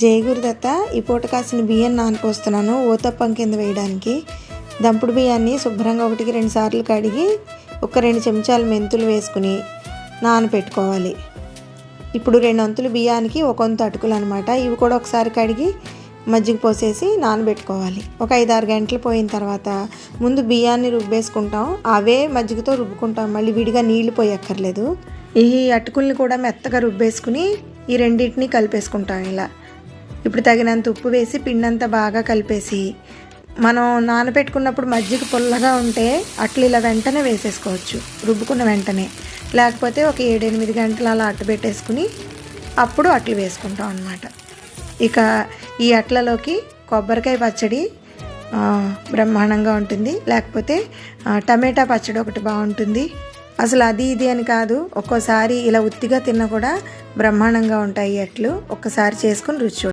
జయగురుదత్త ఈ పూట కాసిన బియ్యం నానపోస్తున్నాను ఊతప్పం కింద వేయడానికి. దంపుడు బియ్యాన్ని శుభ్రంగా ఒకటికి రెండు సార్లు కడిగి ఒక రెండు చెంచాలు మెంతులు వేసుకుని నానపెట్టుకోవాలి ఇప్పుడు రెండు వంతులు బియ్యానికి ఒక వంతు అటుకులు అనమాట ఇవి కూడా ఒకసారి కడిగి మజ్జిగ పోసేసి నానబెట్టుకోవాలి. ఒక ఐదు ఆరు గంటలు పోయిన తర్వాత ముందు బియ్యాన్ని రుబ్బేసుకుంటాం. అవే మజ్జిగతో రుబ్బుకుంటాం. మళ్ళీ విడిగా నీళ్ళు పోయక్కర్లేదు. ఈ అటుకుల్ని కూడా మెత్తగా రుబ్బేసుకుని ఈ రెండింటిని కలిపేసుకుంటాం ఇలా. ఇప్పుడు తగినంత ఉప్పు వేసి పిండంతా బాగా కలిపేసి మనం నానబెట్టుకున్నప్పుడు మజ్జిగ పుల్లగా ఉంటే అట్లు ఇలా వెంటనే వేసేసుకోవచ్చు. రుబ్బుకున్న వెంటనే. లేకపోతే ఒక ఏడెనిమిది గంటలు అలా అట్టు పెట్టేసుకుని అప్పుడు అట్లు వేసుకుంటాం అన్నమాట. ఇక ఈ అట్లలోకి కొబ్బరికాయ పచ్చడి బ్రహ్మాండంగా ఉంటుంది. లేకపోతే టమాటా పచ్చడి ఒకటి బాగుంటుంది. అసలు అది ఇది అని కాదు. ఒక్కోసారి ఇలా ఉత్తిగా తిన్నా కూడా బ్రహ్మాండంగా ఉంటాయి అట్లు. ఒక్కసారి చేసుకుని రుచి